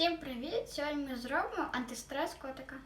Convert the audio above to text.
Всім привіт! Сьогодні ми зробимо антистрес котика.